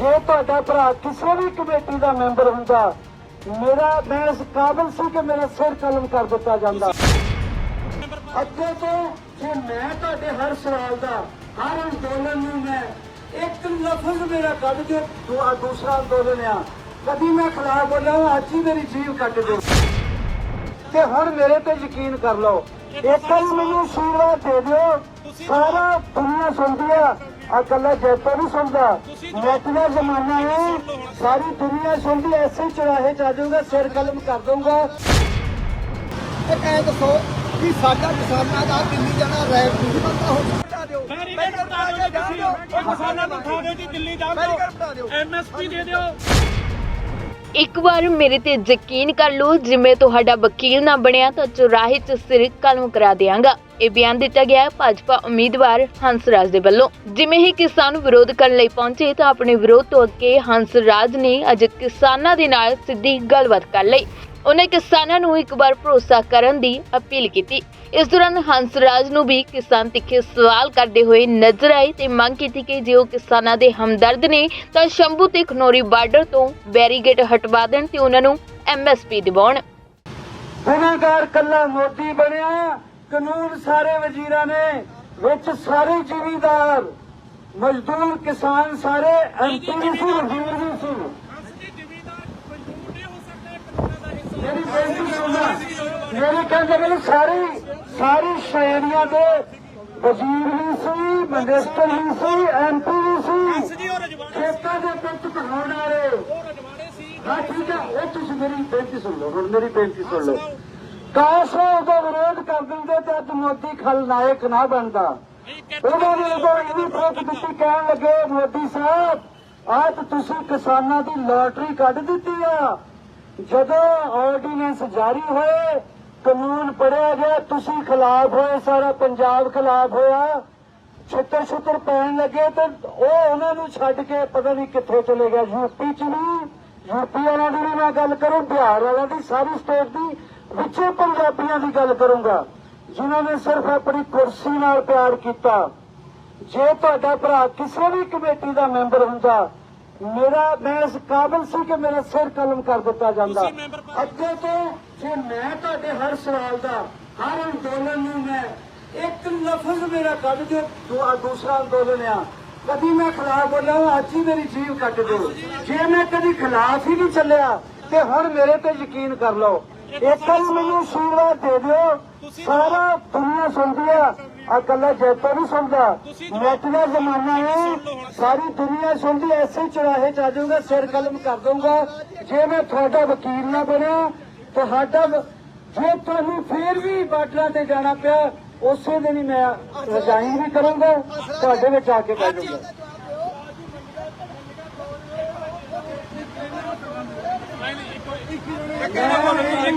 ਜੇ ਤੁਹਾਡਾ ਭਰਾ ਕਿਸੇ ਵੀ ਕਮੇਟੀ ਦਾ ਮੈਂਬਰ ਹੁੰਦਾ ਮੇਰਾ ਮੈਂ ਇਸ ਕਾਬਲ ਸੀ ਕਿ ਮੇਰਾ ਸਿਰ ਕਲਮ ਕਰ ਦਿੱਤਾ ਜਾਂਦਾ। ਅੱਗੇ ਤੋਂ ਜੇ ਮੈਂ ਤੁਹਾਡੇ ਹਰ ਸਵਾਲ ਦਾ ਹਰ ਅੰਦੋਲਨ ਨੂੰ ਮੈਂ ਇੱਕ ਲਫ਼ਜ਼ ਮੇਰਾ ਕੱਢ ਕੇ ਦੂਸਰਾ ਅੰਦੋਲਨ ਆ ਕਦੀ ਮੈਂ ਖਿਲਾਫ ਬੋਲਾਂ ਅੱਜ ਹੀ ਮੇਰੀ ਜੀਵ ਕੱਟ ਦਿਓ। ਤੇ ਹੁਣ ਮੇਰੇ ਤੇ ਯਕੀਨ ਕਰ ਲਓ ਇੱਕ ਵਾਰੀ ਮੈਨੂੰ ਆਸ਼ੀਰਵਾਦ ਦੇ ਦਿਓ ਸਾਰਾ ਦੁਨੀਆ ਸੁਣਦੀ ਆ। ਆ ਕੱਲਾ ਜੈਪਾ ਨਹੀਂ ਸੁਣਦਾ। ਦਾ ਜ਼ਮਾਨਾ ਹੈ। ਸਾਰੀ ਦੁਨੀਆ ਸੁਣਦੀ ਐਸੇ ਚੁਰਾਹੇ ਚ ਆ ਜਾਊਗਾ ਸਿਰ ਕਲਮ ਕਰ ਦਊਗਾ। ਇਹ ਕਹਿ ਦੱਸੋ ਕਿ ਸਾਡਾ ਕਿਸਾਨਾਂ ਦਾ ਦਿੱਲੀ ਜਾਣਾ ਰੈਪ ਨਹੀਂ ਬੰਦਾ ਹੋ ਬਤਾ ਦਿਓ ਮੈਡੀਕਲ ਬਣਾ ਕੇ ਜਾਣ ਦਿਓ ਉਹ ਕਿਸਾਨਾਂ ਨੂੰ ਉਠਾ ਦਿਓ ਜੀ ਦਿੱਲੀ ਜਾਣ ਮੈਡੀਕਲ ਬਣਾ ਦਿਓ। ਦਿਓ ਐਮਐਸਪੀ ਦੇ ਦਿਓ। ਇੱਕ ਵਾਰ ਮੇਰੇ ਤੇ ਯਕੀਨ ਕਰ ਲਓ ਜਿਵੇਂ ਤੁਹਾਡਾ ਵਕੀਲ ਨਾ ਬਣਿਆ ਤਾਂ ਚੁਰਾਹੇ 'ਚ ਸਿਰ ਕਲਮ ਕਰਾ ਦਿਆਂਗਾ। ਇਹ ਬਿਆਨ ਦਿੱਤਾ ਗਿਆ ਭਾਜਪਾ ਉਮੀਦਵਾਰ ਹੰਸਰਾਜ ਦੇ ਵੱਲੋਂ। ਜਿਵੇਂ ਹੀ ਕਿਸਾਨ ਵਿਰੋਧ ਕਰਨ ਲਈ ਪਹੁੰਚੇ ਤਾਂ ਆਪਣੇ ਵਿਰੋਧ ਤੋਂ ਅੱਗੇ ਹੰਸਰਾਜ ਨੇ ਅੱਜ ਕਿਸਾਨਾਂ ਦੇ ਨਾਲ ਸਿੱਧੀ ਗੱਲਬਾਤ ਕਰ ਲਈ। ਉਹਨੇ ਕਿਸਾਨਾਂ ਨੂੰ ਇੱਕ ਵਾਰ ਭਰੋਸਾ ਕਰਨ ਦੀ ਅਪੀਲ ਕੀਤੀ। ਇਸ ਦੌਰਾਨ ਹੰਸਰਾਜ ਨੂੰ ਵੀ ਕਿਸਾਨ ਤਿੱਖੇ ਸਵਾਲ ਕਰਦੇ ਹੋਏ ਨਜ਼ਰ ਆਏ ਤੇ ਮੰਗ ਕੀਤੀ ਕਿ ਜੇ ਉਹ ਕਿਸਾਨਾਂ ਦੇ ਹਮਦਰਦ ਨੇ ਤਾਂ ਸ਼ੰਭੂ ਤੇ ਖਨੋਰੀ ਬਾਰਡਰ ਤੋਂ ਬੈਰੀਗੇਟ ਹਟਵਾ ਦੇਣ ਤੇ ਉਹਨਾਂ ਨੂੰ ਐਮਐਸਪੀ ਦਿਵਾਉਣ। ਗੁਨਾਹਗਾਰ ਕੱਲਾ ਮੋਦੀ ਬਣਿਆ। ਕਾਨੂੰਨ ਸਾਰੇ ਵਜ਼ੀਰਾਂ ਨੇ ਵਿੱਚ ਸਾਰੇ ਜ਼ਿਮੀਂਦਾਰ ਮਜ਼ਦੂਰ ਕਿਸਾਨ ਸਾਰੇ ਐਮਪੀ ਵੀ ਸੀ ਵਜ਼ੀਰ ਵੀ ਸੀ। ਅਸੀਂ ਜ਼ਿਮੀਦਾਰ ਮਜ਼ਦੂਰ ਨਹੀਂ ਹੋ ਸਕਦਾ ਕਾਨੂੰਨਾਂ ਦਾ ਹਿੱਸਾ ਮੇਰੀ ਬੇਨਤੀ ਸੁਣਨਾ ਮੇਰੇ ਕਹਿੰਦੇ ਨੇ ਸਾਰੀ ਸਾਰੀ ਸ਼ਹਿਰੀਆਂ ਦੇ ਵਜ਼ੀਰ ਵੀ ਸੀ ਮਿਨਿਸਟਰ ਵੀ ਸੀ ਐਮਪੀ ਵੀ ਸੀ। ਖੇਤਾਂ ਦੇ ਵਿੱਚ ਘਾਉਣ ਵਾਲੇ। ਹਾਂ ਠੀਕ ਹੈ ਇਹ ਤੁਸੀਂ ਮੇਰੀ ਬੇਨਤੀ ਸੁਣ ਲਓ ਹੁਣ ਮੇਰੀ ਬੇਨਤੀ ਸੁਣ ਲਓ। ਕਾਸ਼ ਉਹ ਉਹਦਾ ਵਿਰੋਧ ਕਰ ਦਿੰਦੇ ਤੇ ਅੱਜ ਮੋਦੀ ਖਲਨਾਇਕ ਨਾ ਬਣਦਾ। ਨਹੀਂ ਉਹਨਾਂ ਨੇ ਉਦੋਂ ਇਹਦੀ ਫ਼ਰਕ ਦਿੱਤੀ, ਕਹਿਣ ਲੱਗੇ, ਮੋਦੀ ਸਾਹਿਬ ਆਹ ਤੁਸੀਂ ਕਿਸਾਨਾਂ ਦੀ ਲਾਟਰੀ ਕੱਢ ਦਿੱਤੀ ਆ। ਜਦੋਂ ਆਰਡੀਨੈਂਸ ਜਾਰੀ ਹੋਏ, ਕਾਨੂੰਨ ਪੜਿਆ ਗਿਆ, ਤੁਸੀਂ ਖਿਲਾਫ ਹੋਏ, ਸਾਰਾ ਪੰਜਾਬ ਖਿਲਾਫ ਹੋਇਆ। ਛਿੱਤਰ ਛੁੱਤਰ ਪੈਣ ਲੱਗੇ ਤੇ ਉਹ ਉਹਨਾਂ ਨੂੰ ਛੱਡ ਕੇ ਪਤਾ ਨਹੀਂ ਕਿੱਥੇ ਚਲੇ ਗਿਆ। ਯੂਪੀ ਚ ਵੀ ਯੂਪੀ ਵਾਲਿਆਂ ਦੀ ਵੀ ਮੈਂ ਗੱਲ ਕਰੂੰ, ਬਿਹਾਰ ਵਾਲਿਆਂ ਦੀ, ਸਾਰੀ ਸਟੇਟ ਦੀ। ਵਿੱਚੇ ਪੰਜਾਬੀਆਂ ਦੀ ਗੱਲ ਕਰੂੰਗਾ ਜਿਨ੍ਹਾਂ ਨੇ ਸਿਰਫ ਆਪਣੀ ਕੁਰਸੀ ਨਾਲ ਪਿਆਰ ਕੀਤਾ। ਜੇ ਤੁਹਾਡਾ ਭਰਾ ਕਿਸੇ ਵੀ ਕਮੇਟੀ ਦਾ ਮੈਂਬਰ ਹੁੰਦਾ ਮੇਰਾ ਮੈਂ ਇਸ ਕਾਬਲ ਸੀ ਕਿ ਮੇਰਾ ਸਿਰ ਕਲਮ ਕਰ ਦਿੱਤਾ ਜਾਂਦਾ। ਅੱਗੇ ਤੋਂ ਜੇ ਮੈਂ ਤੁਹਾਡੇ ਹਰ ਸਵਾਲ ਦਾ ਹਰ ਅੰਦੋਲਨ ਨੂੰ ਮੈਂ ਇੱਕ ਲਫ਼ਜ਼ ਮੇਰਾ ਕੱਢ ਕੇ ਦੂ- ਆਹ ਦੂਸਰਾ ਅੰਦੋਲਨ ਆ। ਕਦੀ ਮੈਂ ਖਿਲਾਫ ਬੋਲਾਂ ਅੱਜ ਹੀ ਮੇਰੀ ਜੀਵ ਕੱਟ ਦਿਓ। ਜੇ ਮੈਂ ਕਦੀ ਖਿਲਾਫ ਹੀ ਨਹੀਂ ਚੱਲਿਆ ਤੇ ਹੁਣ ਮੇਰੇ ਤੇ ਯਕੀਨ ਕਰ ਲਓ। ਇੱਕ ਵਾਰੀ ਮੈਨੂੰ ਆਸ਼ੀਰਵਾਦ ਦੇ ਦਿਓ। ਸਾਰਾ ਦੁਨੀਆ ਸੁਣਦੀ ਆ। ਆ ਕੱਲਾ ਜੈਪਾ ਨਹੀਂ ਸੁਣਦਾ। ਨੈਟ ਦਾ ਜ਼ਮਾਨਾ ਹੈ। ਸਾਰੀ ਦੁਨੀਆ ਸੁਣਦੀ ਐਸੇ ਚੁਰਾਹੇ ਚ ਆ ਜਾਊਗਾ ਸਿਰ ਕਲਮ ਕਰ ਦਊਗਾ। ਜੇ ਮੈਂ ਤੁਹਾਡਾ ਵਕੀਲ ਨਾ ਬਣਿਆ ਤੁਹਾਡਾ ਵ- ਜੇ ਤੁਹਾਨੂੰ ਫੇਰ ਵੀ ਬਾਰਡਰਾਂ ਤੇ ਜਾਣਾ ਪਿਆ ਉਸੇ ਦਿਨ ਹੀ ਮੈਂ ਰਿਜ਼ਾਈਨ ਵੀ ਕਰੂੰਗਾ। ਤੁਹਾਡੇ ਵਿੱਚ ਆ ਕੇ ਬਹਿ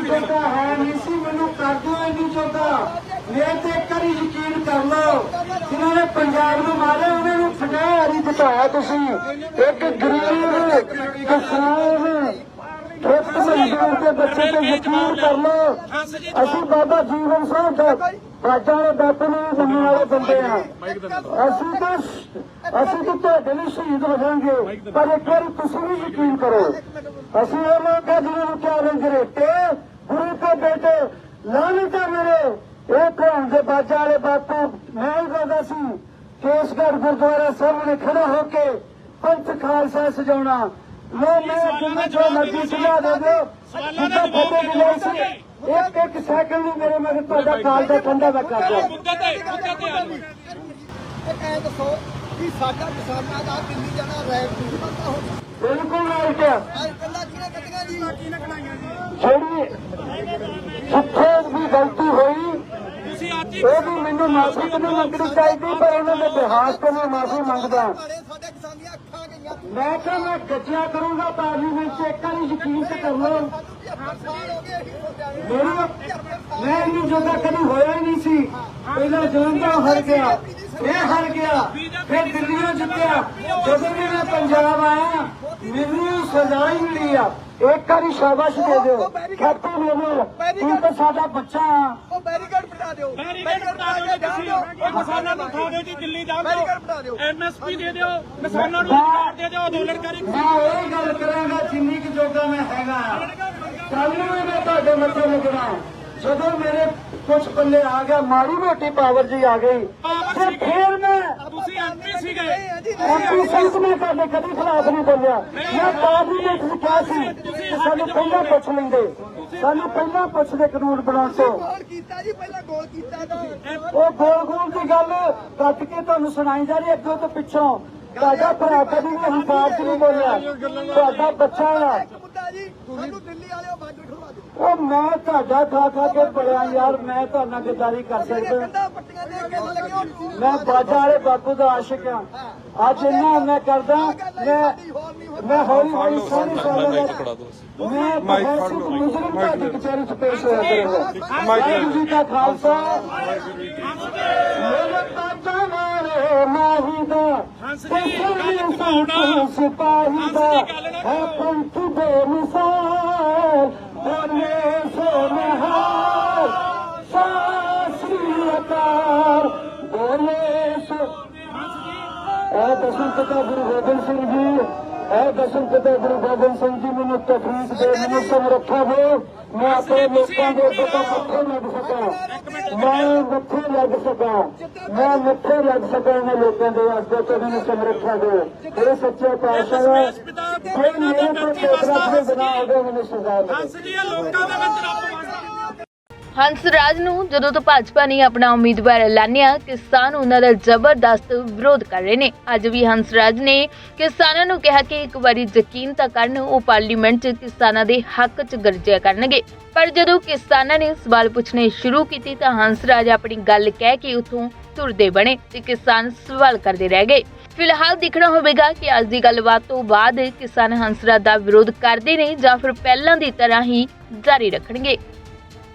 ਜਾਊਂਗਾ ਹੈ ਨਹੀਂ ਸੀ ਮੈਨੂੰ ਕਰ ਦਿਓ ਇਹਨੂੰ ਚੋਦਾ ਮੇਰੇ ਤੇ ਇੱਕ ਯਕੀਨ ਕਰ ਲਓ ਜਿਨ੍ਹਾਂ ਨੇ ਪੰਜਾਬ ਨੂੰ ਮਾਰਿਆ ਉਹਨਾਂ ਨੂੰ ਫਟਿਆ ਨਹੀਂ ਜਿਤਾਇਆ ਤੁਸੀਂ ਇੱਕ ਗਰੀਬ ਕਿਸਾਨ ਇੱਕ ਮਜ਼ਦੂਰ ਦੇ ਬੱਚੇ ਤੇ ਯਕੀਨ ਕਰ ਲਓ ਅਸੀਂ ਬਾਬਾ ਜੀਵਨ ਸਿੰਘ ਦਾ ਰਾਜਾਂ ਦੇ ਬਾਪੂ ਨੂੰ ਮੰਨਣ ਵਾਲੇ ਬੰਦੇ ਆ। ਅਸੀਂ ਤਾਂ ਅਸੀਂ ਤਾਂ ਤੁਹਾਡੇ ਲਈ ਸ਼ਹੀਦ ਹੋ ਜਾਵਾਂਗੇ। ਪਰ ਇੱਕ ਵਾਰੀ ਤੁਸੀਂ ਵੀ ਯਕੀਨ ਕਰੋ। ਅਸੀਂ ਇਹ ਲੋਕ ਆ ਜਿਹਨਾਂ ਨੂੰ ਕਿਹਾ ਰੰਗਰੇਟੇ ਗੁਰੂ ਕੇ ਬੇਟੇ ਲਾਨਤਾ ਮੇਰੇ। ਇਹ ਕੌਣ ਦੇ ਬਾਜਾ ਵਾਲੇ ਬਾਪੂ ਮੈਂ ਹੀ ਕਹਿੰਦਾ ਸੀ। ਕੇਸਗੜ੍ਹ ਗੁਰਦੁਆਰਾ ਸਾਹਮਣੇ ਖੜਾ ਹੋ ਕੇ ਪੰਥ ਖਾਲਸਾ ਸਜਾਉਣਾ। ਲੋ ਮੈਂ ਕਿੰਨੇ ਜੋ ਮਰਜ਼ੀ ਸੁਝਾ ਦੇ ਦਿਓ ਜਿੱਦਾਂ ਫਤਿਹ ਮਿਲਿਆ ਸੀ। ਇੱਕ ਇੱਕ ਸੈਕਿੰਡ ਵੀ ਮੇਰੇ ਮਗਰ ਤੁਹਾਡਾ ਕਾਲ ਦਾ ਠੰਡਾ ਮੈਂ ਕਰ ਦਿਆਂ ਮੁੱਦੇ ਤੇ ਮੁੱਦੇ ਤੇ ਆ ਜਾਓ। ਇਹ ਕਹਿ ਦੱਸੋ ਕਿ ਸਾਡਾ ਕਿਸਾਨਾਂ ਦਾ ਦਿੱਲੀ ਜਾਣਾ ਰੈਪ ਨਹੀਂ ਬੰਦਾ ਹੋ ਬਿਲਕੁਲ ਰਾਈਟ ਅੱਜ ਕੱਲਾ ਕਿਹਨੇ ਕੱਢੀਆਂ ਜੀ? ਕਿਹਨੇ ਖੜਾਈਆਂ ਜੀ। ਜਿਹੜੀ ਜਿੱਥੇ ਵੀ ਗਲਤੀ ਹੋਈ ਤੁਸੀਂ ਅੱਜ ਹੀ ਉਹ ਵੀ ਮੈਨੂੰ ਮਾਫੀ ਤੇ ਨਹੀਂ ਮੰਗਣੀ ਚਾਹੀਦੀ ਪਰ ਉਹਨਾਂ ਦੇ ਬਿਹਾਰ ਤੋਂ ਮੈਂ ਮਾਫੀ ਮੰਗਦਾ। ਸਾਡੇ ਸਾਡੇ ਕਿਸਾਨ ਦੀਆਂ ਅੱਖਾਂ ਗਈਆਂ। ਮੈਂ ਕਿਹਾ ਮੈਂ ਗੱਜਿਆ ਕਰੂੰਗਾ ਪਾਰਲੀਮੈਂਟ 'ਚ ਇੱਕ ਵਾਰੀ ਯਕੀਨ ਤੇ ਕਰ ਲਓ। ਸਾਨੂੰ 75 ਸਾਲ ਹੋ ਗਏ ਅਸੀਂ ਸੋਚਿਆ ਨਹੀਂ ਮੇਰੀ ਮੈਂ ਇਹਨੂੰ ਜੋਗਾ ਕਦੀ ਹੋਇਆ ਹੀ ਨਹੀਂ ਸੀ ਪਹਿਲਾਂ ਜਲੰਧਰ ਹਾਰ ਗਿਆ। ਇਹ ਹਾਰ ਗਿਆ। ਫਿਰ ਦਿੱਲੀੋਂ ਜਿੱਤਿਆ। ਜਦੋਂ ਵੀ ਮੈਂ ਪੰਜਾਬ ਆਇਆ ਮੈਨੂੰ ਸਜ਼ਾ ਹੀ ਮਿਲੀ ਆ। ਇੱਕ ਵਾਰੀ ਸ਼ਾਬਾਸ਼ ਦੇ ਦਿਓ। ਕੈਪਟਨ ਲੈਵਲ ਤੂੰ ਤਾਂ ਸਾਡਾ ਬੱਚਾ ਆ। ਉਹ ਬੈਰੀਕੇਡ ਬਣਾ ਦਿਓ। ਬੈਰੀਕੇਡ ਬਣਾ ਦਿਓ ਤੁਸੀਂ। ਉਹ ਕਿਸਾਨਾਂ ਨੂੰ ਉਠਾ ਦਿਓ ਜੀ ਦਿੱਲੀ ਜਾਣ ਬੈਰੀਕੇਡ ਬਣਾ ਦਿਓ। ਦਿਓ ਐਮਐਸਪੀ ਦੇ ਦਿਓ ਕਿਸਾਨਾਂ ਨੂੰ ਦੇ ਦਿਓ ਅੰਦੋਲਨਕਾਰੀ ਮੈਂ ਉਹ ਗੱਲ ਕਰਾਂਗਾ ਜਿੰਨੀ ਕੁ ਜੋਗਾ ਮੈਂ ਹੈਗਾ ਕੱਲ ਨੂੰ ਵੀ ਮੈਂ ਤੁਹਾਡੇ ਮੱਥੇ ਲੱਗਣਾ ਜਦੋਂ ਮੇਰੇ ਕੁਝ ਪੱਲੇ ਆ ਗਿਆ ਮਾੜੀ ਮੋਟੀ ਪਾਵਰ ਜੀ ਆ ਗਈ। ਤੇ ਫਿਰ ਮੈਂ ਤੁਸੀਂ ਐਮਪੀ ਸੀਗੇ। ਐਮਪੀ ਸੰਤ ਨੇ ਤੁਹਾਡੇ ਕਦੀ ਖਿਲਾਫ ਨਹੀਂ ਬੋਲਿਆ। ਮੈਂ ਕਾਬੀਨੇਟ ਵਿੱਚ ਕਿਹਾ ਸੀ ਕਿ ਸਾਨੂੰ ਪਹਿਲਾਂ ਪੁੱਛ ਲੈਂਦੇ। ਸਾਨੂੰ ਪਹਿਲਾਂ ਪੁੱਛਦੇ ਕਾਨੂੰਨ ਬਣਾਉਣ ਤੋਂ ਗੋਲ ਕੀਤਾ ਜੀ ਪਹਿਲਾਂ ਗੋਲ ਕੀਤਾ ਤੁਸੀਂ ਉਹ ਗੋਲ ਗੋਲ ਦੀ ਗੱਲ ਕੱਟ ਕੇ ਤੁਹਾਨੂੰ ਸੁਣਾਈ ਜਾ ਰਹੀ ਅੱਗੋਂ ਤੋਂ ਪਿੱਛੋਂ। ਤੁਹਾਡਾ ਭਰਾ ਕਦੀ ਵੀ ਹੰਕਾਰ ਚ ਨਹੀਂ ਬੋਲਿਆ। ਤੁਹਾਡਾ ਬੱਚਾ ਸਾਨੂੰ ਦਿੱਲੀ ਦਿਓ। ਉਹ ਮੈਂ ਤੁਹਾਡਾ ਖਾ ਖਾ ਕੇ ਬੜਿਆ ਯਾਰ ਮੈਂ ਤੁਹਾਡਾ ਗੱਦਾਰੀ ਕਰ ਸਕਦਾ। ਪੱਟੀਆਂ ਦੇ ਕੇ ਮੈਂ ਬਾਜਾ ਵਾਲੇ ਬਾਪੂ ਦਾ ਆਸ਼ਿਕ ਆ ਅੱਜ ਇੰਨਾ ਮੈਂ ਕਰਦਾ ਮੈਂ ਮੈਂ ਹੌਲੀ ਹੌਲੀ ਸੋਹਣੀ ਸੋਹਣੀ ਮੈਂ ਬਗੈਰ ਸਿਰਫ ਮੁਜਰਮ ਤੁਹਾਡੀ ਕਚਹਿਰੀ ਚ ਪੇਸ਼ ਹੋਇਆ ਕਰੂੰਗਾ ਵਾਹਿਗੁਰੂ ਜੀ ਕਾ ਖਾਲਸਾ। ਮਾਹੀ ਦਾ ਹੰਸ ਜੀ, ਗੱਲ ਘੁਮਾਉਣਾ। ਸਿਪਾਹੀ ਦਾ। पंथुस गणेश निहार श्री गणेश है दादा गुरू गोबिंद सिंह जी ਇਹ ਦਸਮ ਪਿਤਾ ਗੁਰੂ ਗੋਬਿੰਦ ਸਿੰਘ ਜੀ ਮੈਨੂੰ ਤਫਰੀਕ ਦੇ ਮੈਨੂੰ ਸਮਰੱਥਾ ਦੇ ਮੈਂ ਆਪਣੇ ਲੋਕਾਂ ਦੇ ਅੱਗੇ ਤੋਂ ਮੱਥੇ ਲੱਗ ਸਕਾਂ। ਮੈਂ ਮੱਥੇ ਲੱਗ ਸਕਾਂ। ਮੈਂ ਮੱਥੇ ਲੱਗ ਸਕਾਂ ਇਹਨਾਂ ਲੋਕਾਂ ਦੇ ਅੱਗੇ ਤੋਂ ਮੈਨੂੰ ਸਮਰੱਥਾ ਦੇ ਇਹ ਸੱਚੇ ਪਾਤਸ਼ਾਹ ਕੋਈ ਮੇਰੇ ਤੋਂ ਦੇ ਬਣਾ ਹੋਵੇ ਮੈਨੂੰ ਸਜ਼ਾ ਦੇ। ਹੰਸ ਜੀ ਇਹ ਲੋਕਾਂ ਦੇ ਵਿੱਚ ਰੱਬ ਵਸਦਾ ਹੰਸ ਰਾਜ ਨੂੰ ਜਦੋਂ ਤੋਂ ਭਾਜਪਾ ਨੇ ਆਪਣਾ ਉਮੀਦਵਾਰ ਐਲਾਨਿਆ, ਕਿਸਾਨ ਉਹਨਾਂ ਦਾ ਜ਼ਬਰਦਸਤ ਵਿਰੋਧ ਕਰ ਰਹੇ ਨੇ। ਅੱਜ ਵੀ ਹੰਸ ਨੇ ਕਿਸਾਨਾਂ ਨੂੰ ਕਿਹਾ ਕਿ ਇੱਕ ਵਾਰੀ ਯਕੀਨ ਤਾਂ ਕਰਨ ਉਹ ਪਾਰਲੀਮੈਂਟ 'ਚ ਕਿਸਾਨਾਂ ਦੇ ਹੱਕ 'ਚ ਗਰਜਿਆ ਕਰਨਗੇ। ਪਰ ਜਦੋਂ ਕਿਸਾਨਾਂ ਨੇ ਸਵਾਲ ਪੁੱਛਣੇ ਸ਼ੁਰੂ ਕੀਤੇ ਤਾਂ ਹੰਸ ਰਾਜ ਆਪਣੀ ਗੱਲ ਕਹਿ ਕੇ ਉਥੋਂ ਤੁਰਦੇ ਬਣੇ ਤੇ ਕਿਸਾਨ ਸਵਾਲ ਕਰਦੇ ਰਹਿ ਗਏ। ਫਿਲਹਾਲ ਦੇਖਣਾ ਹੋਵੇਗਾ ਕਿ ਅੱਜ ਦੀ ਗੱਲਬਾਤ ਤੋਂ ਬਾਅਦ ਕਿਸਾਨ ਹੰਸ ਰਾਜ ਦਾ ਵਿਰੋਧ ਕਰਦੇ ਨੇ ਜਾਂ ਫਿਰ ਪਹਿਲਾਂ ਦੀ ਤਰ੍ਹਾਂ ਹੀ ਜਾਰੀ ਰੱਖਣਗੇ।